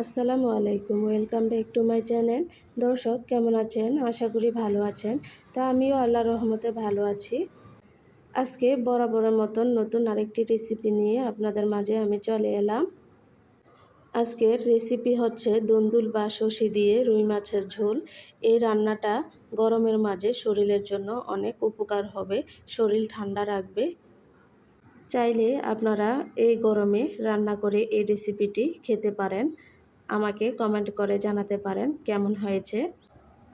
আসসালামু আলাইকুম, welcome back to my channel. দর্শক, কেমন আছেন? আশা করি ভালো আছেন। তো আমিও আল্লাহ রহমতে ভালো আছি। আজকে বরাবরের মতন নতুন আরেকটি রেসিপি নিয়ে আপনাদের মাঝে আমি চলে এলাম। আজকের রেসিপি হচ্ছে দন্দুল বা শশি দিয়ে রুই মাছের ঝোল। এই রান্নাটা গরমের মাঝে শরীরের জন্য অনেক উপকার হবে, শরীর ঠান্ডা রাখবে। চাইলে আপনারা এই গরমে রান্না করে এই রেসিপিটি খেতে পারেন। আমাকে কমেন্ট করে জানাতে পারেন কেমন হয়েছে।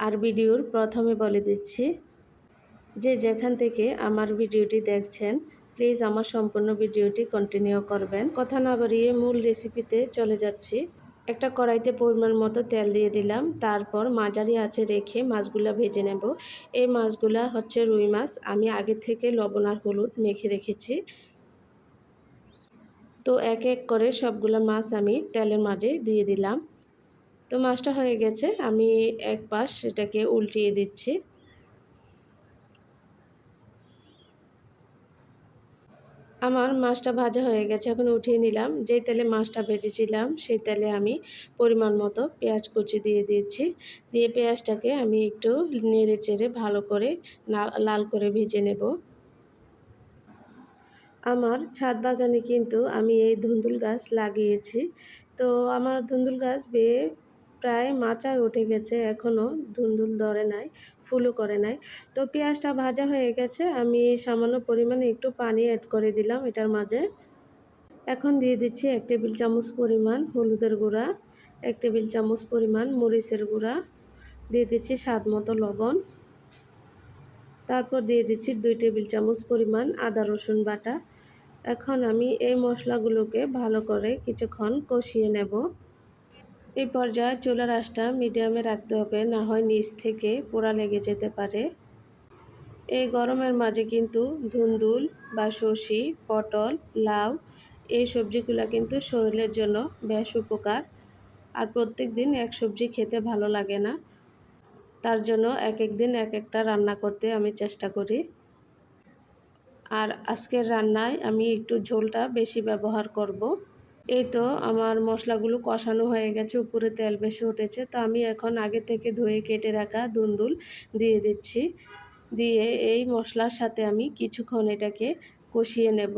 আর ভিডিওর প্রথমে বলে দিচ্ছি যে যেখান থেকে আমার ভিডিওটি দেখছেন, প্লিজ আমার সম্পূর্ণ ভিডিওটি কন্টিনিউ করবেন। কথা না বাড়িয়ে মূল রেসিপিতে চলে যাচ্ছি। একটা কড়াইতে পরিমাণ মতো তেল দিয়ে দিলাম। তারপর মাঝারি আছে রেখে মাছগুলা ভেজে নেব। এই মাছগুলা হচ্ছে রুই মাছ। আমি আগে থেকে লবণ আর হলুদ মেখে রেখেছি। তো এক এক করে সবগুলো মাছ আমি তেলের মাঝে দিয়ে দিলাম। তো মাছটা হয়ে গেছে, আমি এক পাশ সেটাকে উল্টিয়ে দিচ্ছি। আমার মাছটা ভাজা হয়ে গেছে, এখন উঠিয়ে নিলাম। যেই তেলে মাছটা ভেজেছিলাম, সেই তেলে আমি পরিমাণ মতো পেঁয়াজ কুচি দিয়ে দিচ্ছি। দিয়ে পেঁয়াজটাকে আমি একটু নেড়ে চেড়ে ভালো করে লাল করে ভেজে নেব। আমার ছাদ বাগানে কিন্তু আমি এই ধুন্দুল গাছ লাগিয়েছি। তো আমার ধুন্দুল গাছ বেয়ে প্রায় মাচায় উঠে গেছে এখনও ধুন্দুল ধরে নাই, ফুলও করে নাই। তো পেঁয়াজটা ভাজা হয়ে গেছে, আমি সামান্য পরিমাণে একটু পানি অ্যাড করে দিলাম এটার মাঝে। এখন দিয়ে দিচ্ছি এক টেবিল চামচ পরিমাণ হলুদের গুঁড়া, এক টেবিল চামচ পরিমাণ মরিচের গুঁড়া, দিয়ে দিচ্ছি স্বাদ মতো লবণ। তারপর দিয়ে দিচ্ছি দুই টেবিল চামচ পরিমাণ আদা, রসুন বাটা। এখন আমি এই মশলাগুলোকে ভালো করে কিছুক্ষণ কষিয়ে নেব। এই পর্যায়ে চুলার আঁচটা মিডিয়ামে রাখতে হবে, না হয় নিচ থেকে পোড়া লেগে যেতে পারে। এই গরমের মাঝে কিন্তু ধুন্দুল বা সর্ষি পটল, লাউ এই সবজিগুলো কিন্তু শরীরের জন্য বেশ উপকার। আর প্রত্যেক দিন এক সবজি খেতে ভালো লাগে না। তার জন্য এক এক দিন এক একটা রান্না করতে আমি চেষ্টা করি। আর আজকের রান্নায় আমি একটু ঝোলটা বেশি ব্যবহার করব। এই তো আমার মশলাগুলো কষানো হয়ে গেছে, উপরে তেল বেশি উঠেছে। তো আমি এখন আগে থেকে ধুয়ে কেটে রাখা দুন্দুল দিয়ে দিচ্ছি। দিয়ে এই মশলার সাথে আমি কিছুক্ষণ এটাকে কষিয়ে নেব।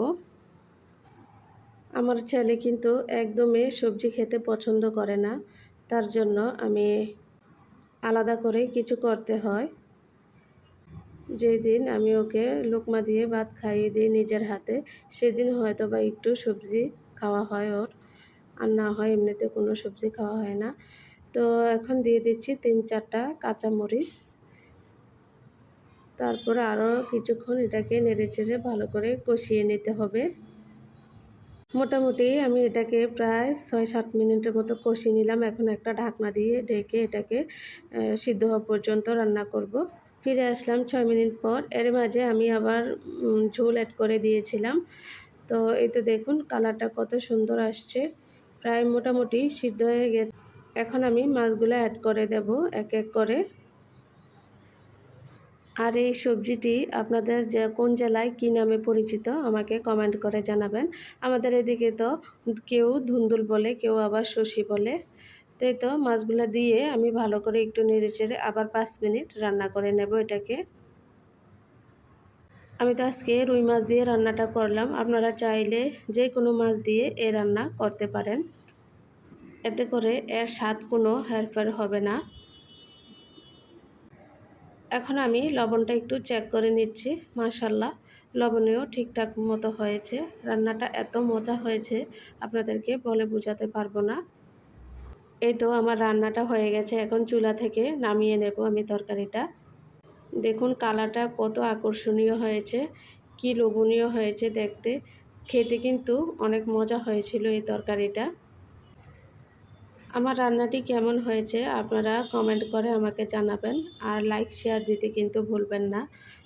আমার ছেলে কিন্তু একদমই সবজি খেতে পছন্দ করে না। তার জন্য আমি আলাদা করে কিছু করতে হয়। যেই দিন আমি ওকে লোকমা দিয়ে ভাত খাইয়ে দিই নিজের হাতে, সেদিন হয়তো বা একটু সবজি খাওয়া হয় ওর। আর না হয় এমনিতে কোনো সবজি খাওয়া হয় না। তো এখন দিয়ে দিচ্ছি তিন চারটা কাঁচামরিচ। তারপর আরও কিছুক্ষণ এটাকে নেড়ে চেড়ে ভালো করে কষিয়ে নিতে হবে। মোটামুটি আমি এটাকে প্রায় ছয় সাত মিনিটের মতো কষিয়ে নিলাম। এখন একটা ঢাকনা দিয়ে ঢেকে এটাকে সিদ্ধ হওয়া পর্যন্ত রান্না করব। ফিরে আসলাম ছয় মিনিট পর। এর মাঝে আমি আবার ঝোল অ্যাড করে দিয়েছিলাম। তো এই তো দেখুন কালারটা কত সুন্দর আসছে। প্রায় মোটামুটি সিদ্ধ হয়ে গেছে। এখন আমি মাছগুলো অ্যাড করে দেব এক এক করে। আর এই সবজিটি আপনাদের যে কোন জেলায় কী নামে পরিচিত আমাকে কমেন্ট করে জানাবেন। আমাদের এদিকে তো কেউ ধুন্দুল বলে, কেউ আবার শশী বলে। তাই তো মাছগুলো দিয়ে আমি ভালো করে একটু নেড়ে আবার পাঁচ মিনিট রান্না করে নেব এটাকে। আমি তো আজকে রুই মাছ দিয়ে রান্নাটা করলাম। আপনারা চাইলে যে কোনো মাছ দিয়ে এ রান্না করতে পারেন। এতে করে এর স্বাদ কোনো হেরফের হবে না। এখন আমি লবণটা একটু চেক করে নিচ্ছি মাশাল্লাহ লবণেও ঠিকঠাক মতো হয়েছে। রান্নাটা এত মজা হয়েছে, আপনাদেরকে বলে বোঝাতে পারব না। এই তো আমার রান্নাটা হয়ে গেছে, এখন চুলা থেকে নামিয়ে নেব আমি তরকারিটা। দেখুন কালারটা কত আকর্ষণীয় হয়েছে, কি লোভনীয় হয়েছে দেখতে। খেতে কিন্তু অনেক মজা হয়েছিল এই তরকারিটা। আমার রান্নাটি কেমন হয়েছে আপনারা কমেন্ট করে আমাকে জানাবেন। আর লাইক শেয়ার দিতে কিন্তু ভুলবেন না।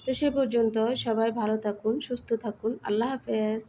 তো সে পর্যন্ত সবাই ভালো থাকুন, সুস্থ থাকুন। আল্লাহ হাফেজ।